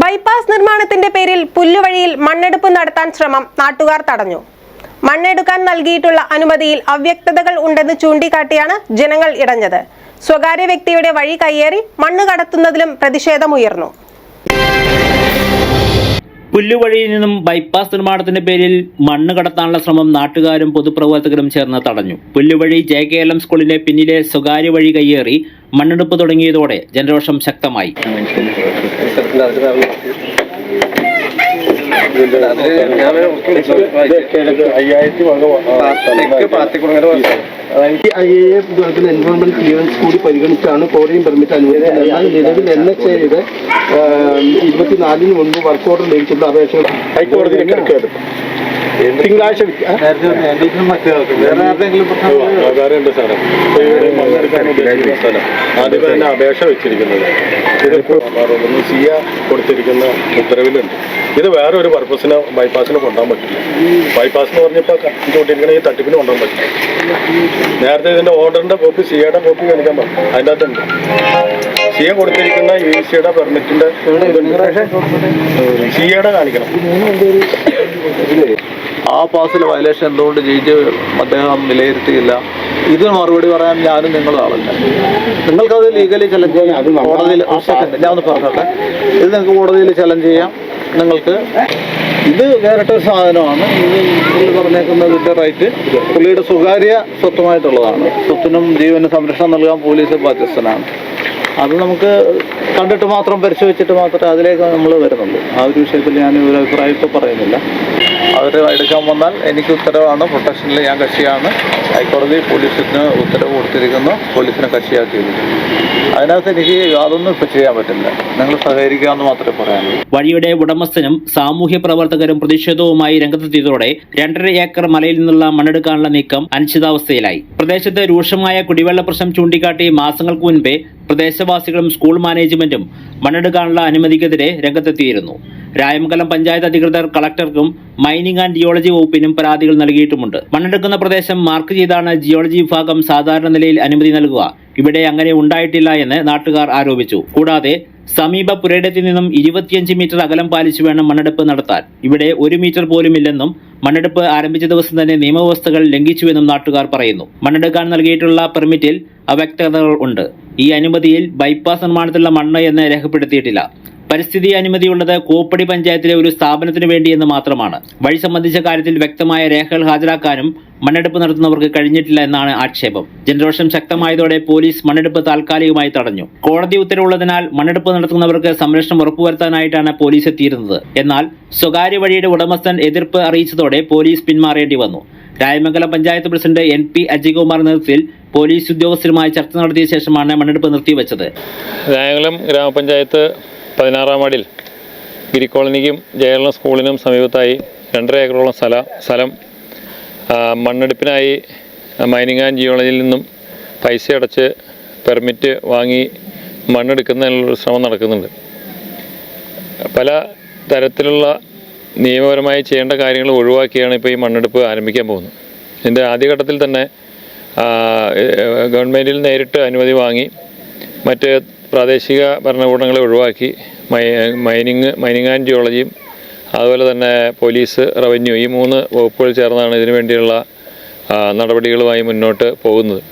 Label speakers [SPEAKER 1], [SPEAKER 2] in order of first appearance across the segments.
[SPEAKER 1] Bypass നിർമ്മാണത്തിന്റെ പേരിൽ പുല്ലുവഴിയിൽ മണ്ണെടുപ്പ് നടത്താൻ ശ്രമം നാട്ടുകാർ തടഞ്ഞു. മണ്ണെടുക്കാൻ നൽകിയിട്ടുള്ള അനുമതിയിൽ അവ്യക്തതകൾ ഉണ്ടെന്ന് ചൂണ്ടിക്കാട്ടിയാണ് ജനങ്ങൾ ഇടഞ്ഞത്. സ്വകാര്യ വ്യക്തിയുടെ വഴി കയ്യേറി മണ്ണ് കടത്തുന്നതിലും പ്രതിഷേധമുയർന്നു.
[SPEAKER 2] പുല്ലുവഴിയിൽ നിന്നും ബൈപ്പാസ് നിർമ്മാണത്തിന്റെ പേരിൽ മണ്ണ് കടത്താനുള്ള ശ്രമം നാട്ടുകാരും പൊതുപ്രവർത്തകരും ചേർന്ന് തടഞ്ഞു. Pulluvazhi J K L M സ്കൂളിന്റെ പിന്നിലെ സ്വകാര്യ വഴി കയ്യേറി മണ്ണെടുപ്പ് തുടങ്ങിയതോടെ ജനരോഷം ശക്തമായി.
[SPEAKER 3] അയ്യായിരത്തി ഐ എ എഫ് ഇതുപോലെ എൻവയോൺമെന്റ് ക്ലിയറൻസ് കൂടി പരിഗണിച്ചാണ് കോറിയും പെർമിറ്റ് അനുവദിക്കുന്നത് എന്നാൽ നിലവിൽ എൻ എച്ച് എയുടെ ഇരുപത്തിനാലിന് മുൻപ് വർക്ക് ഓർഡർ ലഭിച്ചിട്ടുള്ള അപേക്ഷകൾ ഹൈക്കോടതിയിൽ കിടക്കുകയാണ് തിങ്കളാഴ്ച
[SPEAKER 4] സാറേ. ആദ്യം തന്നെ അപേക്ഷ വെച്ചിരിക്കുന്നത്. ഇതിപ്പോൾ സി സിയ കൊടുത്തിരിക്കുന്ന ഉത്തരവിലുണ്ട്. ഇത് വേറെ ഒരു പർപ്പസിന് ബൈപ്പാസിന് കൊണ്ടുപോകാൻ പറ്റില്ല. ബൈപ്പാസ് എന്ന് പറഞ്ഞപ്പോൾ കൊണ്ടിരിക്കണ ഈ തട്ടിപ്പിന് കൊണ്ടുപോകാൻ പറ്റില്ല. നേരത്തെ ഇതിന്റെ ഓർഡറിന്റെ കോപ്പി സിയുടെ കോപ്പി കാണിക്കാൻ പറ്റും അതിന്റെ അകത്തുണ്ട്. സിയ കൊടുത്തിരിക്കുന്ന യു സിയുടെ പെർമിറ്റിന്റെ സിയുടെ കാണിക്കണം.
[SPEAKER 5] ആ പാസിലെ വയലേഷൻ എന്തുകൊണ്ട് ജയിച്ച് അദ്ദേഹം വിലയിരുത്തിയില്ല ഇതിന് മറുപടി പറയാൻ ഞാനും നിങ്ങളും ആളല്ല. നിങ്ങൾക്കത് ലീഗലി ചലഞ്ച് ചെയ്യാം കോടതിയിൽ സെക്കൻഡ് ഞാൻ ഒന്ന് പറഞ്ഞോട്ടെ. ഇത് നിങ്ങൾക്ക് കോടതിയിൽ ചലഞ്ച് ചെയ്യാം. നിങ്ങൾക്ക് ഇത് വേറിട്ടൊരു സാധനമാണ്. ഇത് പുള്ളി പറഞ്ഞേക്കുന്നതിന്റെ റൈറ്റ് പുള്ളിയുടെ സ്വകാര്യ സ്വത്തുമായിട്ടുള്ളതാണ്. സ്വത്തിനും ജീവനും സംരക്ഷണം നൽകാൻ പോലീസ് ബാധ്യസ്ഥനാണ്. അത് നമുക്ക് കണ്ടിട്ട് മാത്രം പരിശോധിച്ചിട്ട് മാത്രമേ അതിലേക്ക് നമ്മൾ വരുന്നുള്ളൂ ആ ഒരു വിഷയത്തിൽ ഞാൻ ഒരു അഭിപ്രായം ഇപ്പോൾ പറയുന്നില്ല. അവർ എടുക്കാൻ വന്നാൽ എനിക്ക് ഉത്തരവാണ്. പ്രൊട്ടക്ഷനിൽ ഞാൻ കക്ഷിയാണ്. ഹൈക്കോടതി പോലീസിന് ഉത്തരവ് കൊടുത്തിരിക്കുന്നു. പോലീസിനെ കക്ഷിയാക്കിയിരിക്കുന്നു. അതിനകത്ത് എനിക്ക് യാതൊന്നും ഇപ്പൊ ചെയ്യാൻ പറ്റില്ല. നിങ്ങൾ സഹകരിക്കുക എന്ന് മാത്രമേ പറയാനുള്ളൂ.
[SPEAKER 2] വഴിയുടെ ഉടമസ്ഥനും സാമൂഹ്യ പ്രവർത്തകരും പ്രതിഷേധവുമായി രംഗത്തെത്തിയതോടെ രണ്ടര ഏക്കർ മലയിൽ നിന്നുള്ള മണ്ണെടുക്കാനുള്ള നീക്കം അനിശ്ചിതാവസ്ഥയിലായി. പ്രദേശത്ത് രൂക്ഷമായ കുടിവെള്ള പ്രശ്നം ചൂണ്ടിക്കാട്ടി മാസങ്ങൾക്ക് മുൻപേ പ്രദേശവാസികളും സ്കൂൾ മാനേജ്മെന്റും മണ്ണെടുക്കാനുള്ള അനുമതിക്കെതിരെ രംഗത്തെത്തിയിരുന്നു. രായമംഗലം പഞ്ചായത്ത് അധികൃതർ കളക്ടർക്കും മൈനിങ് ആൻഡ് ജിയോളജി വകുപ്പിനും പരാതികൾ നൽകിയിട്ടുമുണ്ട്. മണ്ണെടുക്കുന്ന പ്രദേശം മാർക്ക് ചെയ്താണ് ജിയോളജി വിഭാഗം സാധാരണ നിലയിൽ അനുമതി നൽകുക. ഇവിടെ അങ്ങനെ ഉണ്ടായിട്ടില്ല എന്ന് നാട്ടുകാർ ആരോപിച്ചു. കൂടാതെ സമീപ പുരയിടത്തിൽ നിന്നും ഇരുപത്തിയഞ്ച് മീറ്റർ അകലം പാലിച്ചു വേണം മണ്ണെടുപ്പ് നടത്താൻ. ഇവിടെ ഒരു മീറ്റർ പോലും ഇല്ലെന്നും മണ്ണെടുപ്പ് ആരംഭിച്ച ദിവസം തന്നെ നിയമവ്യവസ്ഥകൾ ലംഘിച്ചുവെന്നും നാട്ടുകാർ പറയുന്നു. മണ്ണെടുക്കാൻ നൽകിയിട്ടുള്ള പെർമിറ്റിൽ അവ്യക്തതകൾ ഉണ്ട്. ഈ അനുമതിയിൽ ബൈപ്പാസ് നിർമ്മാണത്തിലുള്ള മണ്ണ് എന്ന് രേഖപ്പെടുത്തിയിട്ടില്ല. പരിസ്ഥിതി അനുമതിയുള്ളത് കോപ്പടി പഞ്ചായത്തിലെ ഒരു സ്ഥാപനത്തിന് വേണ്ടിയെന്ന് മാത്രമാണ്. വഴി സംബന്ധിച്ച കാര്യത്തിൽ വ്യക്തമായ രേഖകൾ ഹാജരാക്കാനും മണ്ണെടുപ്പ് നടത്തുന്നവർക്ക് കഴിഞ്ഞിട്ടില്ല എന്നാണ് ആക്ഷേപം. ജനരോഷം ശക്തമായതോടെ പോലീസ് മണ്ണെടുപ്പ് താൽക്കാലികമായി തടഞ്ഞു. കോടതി ഉത്തരവുള്ളതിനാൽ മണ്ണെടുപ്പ് നടത്തുന്നവർക്ക് സംരക്ഷണം ഉറപ്പുവരുത്താനായിട്ടാണ് പോലീസ് എത്തിയിരുന്നത്. എന്നാൽ സ്വകാര്യ വഴിയുടെ ഉടമസ്ഥൻ എതിർപ്പ് അറിയിച്ചതോടെ പോലീസ് പിന്മാറേണ്ടി വന്നു. Rayamangalam panchayat president N P Ajaykumar നേതൃത്വത്തിൽ പോലീസ് ഉദ്യോഗസ്ഥരുമായി ചർച്ച നടത്തിയ ശേഷമാണ് മണ്ണെടുപ്പ് നിർത്തിവെച്ചത്.
[SPEAKER 4] രായമംഗലം ഗ്രാമപഞ്ചായത്ത് പതിനാറാം വാർഡിൽ ഗിരി കോളനിക്കും ജയലന സ്കൂളിനും സമീപത്തായി രണ്ടര ഏക്കറോളം സ്ഥല സ്ഥലം മണ്ണെടുപ്പിനായി മൈനിങ് ആൻഡ് ജിയോളജിയിൽ നിന്നും പൈസ അടച്ച് പെർമിറ്റ് വാങ്ങി മണ്ണെടുക്കുന്നതിനുള്ളൊരു ശ്രമം നടക്കുന്നുണ്ട്. പല തരത്തിലുള്ള നിയമപരമായി ചെയ്യേണ്ട കാര്യങ്ങൾ ഒഴിവാക്കിയാണ് ഇപ്പോൾ ഈ മണ്ണെടുപ്പ് ആരംഭിക്കാൻ പോകുന്നത്. ഇതിന്റെ ആദ്യഘട്ടത്തിൽ തന്നെ ഗവൺമെന്റിൽ നേരിട്ട് അനുമതി വാങ്ങി മറ്റ് പ്രാദേശിക ഭരണകൂടങ്ങളെ ഒഴിവാക്കി മൈനിങ് മൈനിങ് ആൻഡ് ജിയോളജിയും അതുപോലെ തന്നെ പോലീസ് റവന്യൂ ഈ മൂന്ന് വകുപ്പുകൾ ചേർന്നാണ് ഇതിനു വേണ്ടിയുള്ള നടപടികളുമായി മുന്നോട്ട് പോകുന്നത്.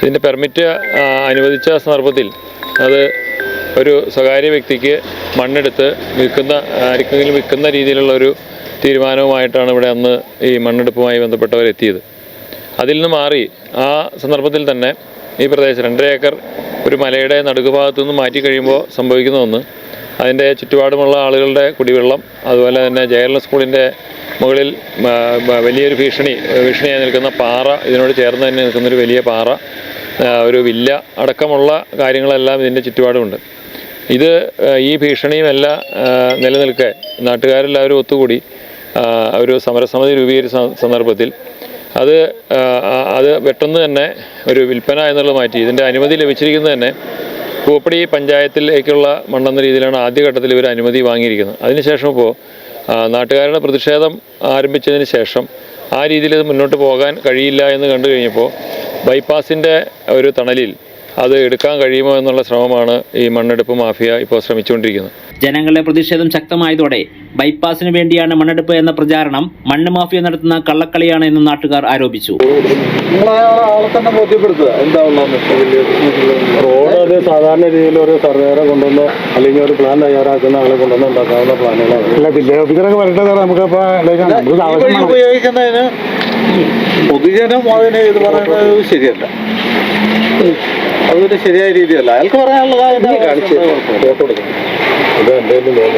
[SPEAKER 4] ഇതിന്റെ പെർമിറ്റ് അനുവദിച്ച സന്ദർഭത്തിൽ അത് ഒരു സ്വകാര്യ വ്യക്തിക്ക് മണ്ണെടുത്ത് വിൽക്കുന്ന ആർക്കെങ്കിലും വിൽക്കുന്ന രീതിയിലുള്ള ഒരു തീരുമാനവുമായിട്ടാണ് ഇവിടെ അന്ന് ഈ മണ്ണെടുപ്പുമായി ബന്ധപ്പെട്ടവരെത്തിയത്. അതിൽ നിന്ന് മാറി ആ സന്ദർഭത്തിൽ തന്നെ ഈ പ്രദേശം രണ്ടര ഏക്കർ ഒരു മലയുടെ നടുക്കുഭാഗത്തു നിന്ന് മാറ്റി കഴിയുമ്പോൾ സംഭവിക്കുന്ന ഒന്ന്. അതിന്റെ ചുറ്റുപാടുമുള്ള ആളുകളുടെ കുടിവെള്ളം അതുപോലെ തന്നെ ജയലന സ്കൂളിന്റെ മുകളിൽ വലിയൊരു ഭീഷണി ഭീഷണിയായി നിൽക്കുന്ന പാറ ഇതിനോട് ചേർന്ന് തന്നെ നിൽക്കുന്നൊരു വലിയ പാറ ഒരു വില്ല അടക്കമുള്ള കാര്യങ്ങളെല്ലാം ഇതിന്റെ ചുറ്റുപാടുമുണ്ട്. ഇത് ഈ ഭീഷണിയുമെല്ലാം നിലനിൽക്കെ നാട്ടുകാരെല്ലാവരും ഒത്തുകൂടി ഒരു സമരസമിതി രൂപീകരിച്ച സന്ദർഭത്തിൽ അത് അത് പെട്ടെന്ന് തന്നെ ഒരു വിൽപ്പന എന്നുള്ളത് മാറ്റി. ഇതിന്റെ അനുമതി ലഭിച്ചിരിക്കുന്നത് തന്നെ പൂപ്പടി പഞ്ചായത്തിലേക്കുള്ള മണ്ണെന്ന രീതിയിലാണ് ആദ്യഘട്ടത്തിൽ ഇവർ അനുമതി വാങ്ങിയിരിക്കുന്നത്. അതിനുശേഷം ഇപ്പോൾ നാട്ടുകാരുടെ പ്രതിഷേധം ആരംഭിച്ചതിന് ശേഷം ആ രീതിയിൽ ഇത് മുന്നോട്ട് പോകാൻ കഴിയില്ല എന്ന് കണ്ടു കഴിഞ്ഞപ്പോൾ ബൈപ്പാസിന്റെ ഒരു തണലിൽ അത് എടുക്കാൻ കഴിയുമോ എന്നുള്ള ശ്രമമാണ് ഈ മണ്ണെടുപ്പ് മാഫിയ ഇപ്പോൾ ശ്രമിച്ചുകൊണ്ടിരിക്കുന്നത്.
[SPEAKER 2] ജനങ്ങളുടെ പ്രതിഷേധം ശക്തമായതോടെ ബൈപ്പാസിന് വേണ്ടിയാണ് മണ്ണെടുപ്പ് എന്ന പ്രചാരണം മണ്ണ് മാഫിയ നടത്തുന്ന കള്ളക്കളിയാണ് എന്ന് നാട്ടുകാർ ആരോപിച്ചു.
[SPEAKER 3] റോഡ് അത് സാധാരണ രീതിയിൽ ഒരു സർവേറെ കൊണ്ടുവന്ന് അല്ലെങ്കിൽ ഒരു പ്ലാൻ തയ്യാറാക്കുന്ന ആളെ കൊണ്ടുവന്ന് ഉണ്ടാക്കാവുന്ന പ്ലാനുകളാണ്
[SPEAKER 5] ഉപയോഗിക്കുന്നതിന് പൊതുജനം അതിനെ ഇത് പറയുന്നത് ശരിയല്ല. അതൊരു ശരിയായ രീതിയല്ല. അയാൾക്ക് പറയാനുള്ളതായ
[SPEAKER 3] കാണിച്ചു ഇത് എന്തെങ്കിലും?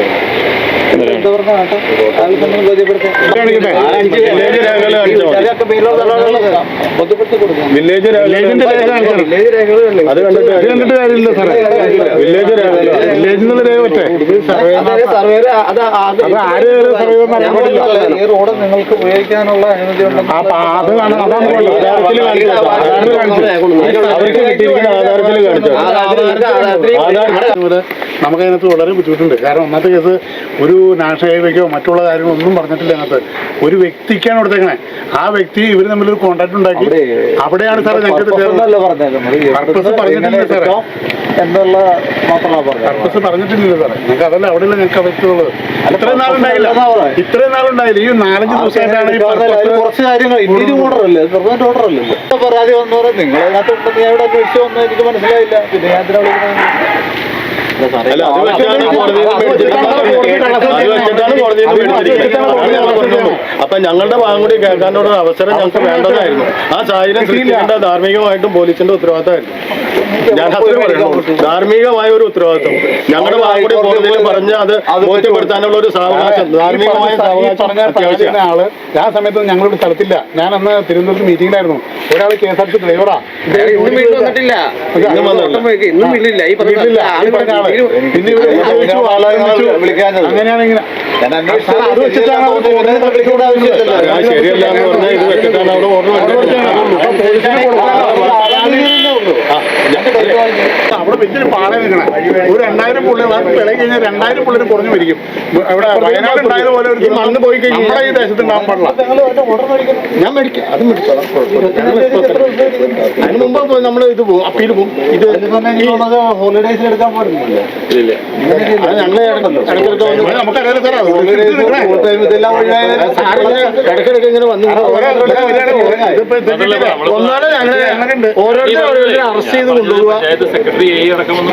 [SPEAKER 3] വില്ലേജ് അത് കണ്ടിട്ട്
[SPEAKER 6] കാര്യമില്ല സാറേ.
[SPEAKER 3] വില്ലേജ്
[SPEAKER 6] രേഖ പറ്റേ ആര് സർവേ
[SPEAKER 5] ഈ റോഡ് നിങ്ങൾക്ക് ഉപയോഗിക്കാനുള്ള അനുമതി ഉണ്ടെന്ന്
[SPEAKER 6] അതാണ്.
[SPEAKER 3] അവർക്ക് കിട്ടിയിരിക്കുന്ന
[SPEAKER 6] നമുക്കതിനകത്ത് വളരെ ബുദ്ധിമുട്ടുണ്ട്. കാരണം ഒന്നാമത്തെ കേസ് ഒരു നാഷണൽ ഹൈവേക്കോ മറ്റുള്ള കാര്യങ്ങളൊന്നും പറഞ്ഞിട്ടില്ല അതിനകത്ത്. ഒരു വ്യക്തിക്കാണ് കൊടുത്തേക്കണേ. ആ വ്യക്തി ഇവർ ഒരു കോണ്ടാക്ട് ഉണ്ടാക്കി. അവിടെയാണ് സാറേ ഞങ്ങൾക്ക് പറഞ്ഞിട്ടില്ല സാറേ.
[SPEAKER 5] എന്നുള്ള മാത്രമാണ് പറഞ്ഞത്.
[SPEAKER 6] പർപ്പസ് പറഞ്ഞിട്ടില്ലല്ലോ സാറേ. ഞങ്ങൾക്ക് അതല്ല അവിടെയല്ല ഞങ്ങൾക്ക് അവസ്ഥയുള്ളത്. ഇത്രയും നാളുണ്ടായില്ല. ഇത്രയും നാളുണ്ടായില്ല. ഈ നാലഞ്ച് ദിവസമായിട്ടാണ്
[SPEAKER 5] കുറച്ച് കാര്യങ്ങൾ ഇന്ത്യൻ ഓർഡർ അല്ലേ ഗവൺമെന്റ് ഓർഡർ അല്ലേ പരാതി വന്നവരെ നിങ്ങൾ അതിനകത്ത് ഉണ്ടെന്ന് ഞാൻ ഇവിടെ അന്വേഷിച്ചു വന്നു. എനിക്ക് മനസ്സിലായില്ല. പിന്നെ ഞാൻ എന്തിനാ.
[SPEAKER 3] അപ്പൊ ഞങ്ങളുടെ ഭാഗം കൂടി കേൾക്കാനുള്ള അവസരം ഞങ്ങൾക്ക് വേണ്ടതായിരുന്നു ആ സാഹചര്യം സൃഷ്ടിക്കേണ്ട ധാർമ്മികമായിട്ടും പോലീസിന്റെ ഉത്തരവാദിത്തമായിരുന്നു. ഞാൻ അത്രയും പറയുന്നു ധാർമ്മികമായ ഒരു ഉത്തരവാദിത്വം ഞങ്ങളുടെ ഭാഗം പോകുന്നതിൽ കോടതിയിൽ പറഞ്ഞ് അത് ബോധ്യപ്പെടുത്താനുള്ള ഒരു സാവകാശം ധാർമ്മികമായ സാവകാശം
[SPEAKER 6] ആൾ ആ സമയത്ത് ഞങ്ങളോട് സ്ഥലത്തില്ല. ഞാൻ അന്ന് തിരുവനന്തപുരത്ത് മീറ്റിംഗിലായിരുന്നു ഒരാൾ കെ എസ് ആർ ടി ഡ്രൈവറാ
[SPEAKER 5] ശരിയല്ല എന്ന്
[SPEAKER 6] പറഞ്ഞാൽ ഇത് വെച്ചിട്ടാണ് അവിടെ
[SPEAKER 5] ഓർഡർ っ
[SPEAKER 3] てたら怖いね。അവിടെ
[SPEAKER 6] വലിയൊരു പാട നിൽക്കണേ ഒരു രണ്ടായിരം പുള്ളികൾ അത് വിള കഴിഞ്ഞാൽ രണ്ടായിരം പുള്ളിന് കുറഞ്ഞു വരിക്കും ഇവിടെ വയനാട് ഉണ്ടായത് പോലെ ഒരു
[SPEAKER 3] മണ്ണ് പോയി കഴിഞ്ഞാൽ
[SPEAKER 6] നമ്മുടെ ഈ ദേശത്ത് ഉണ്ടാകാൻ പാടില്ല
[SPEAKER 3] ഞാൻ മേടിക്കാം അത് മേടിച്ചോളാം അതിന് മുമ്പ് നമ്മൾ ഇത് പോകും അപ്പീൽ പോകും ഇത്
[SPEAKER 5] ഹോളിഡേസ് എടുക്കാൻ പാടില്ലല്ലോ
[SPEAKER 3] അത് ഞങ്ങളെ വന്ന് അറസ്റ്റ് ചെയ്ത് കൊണ്ടുപോവുക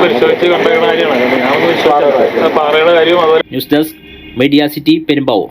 [SPEAKER 4] പരിശോധിച്ച്
[SPEAKER 2] news desk media city Perumbavoor.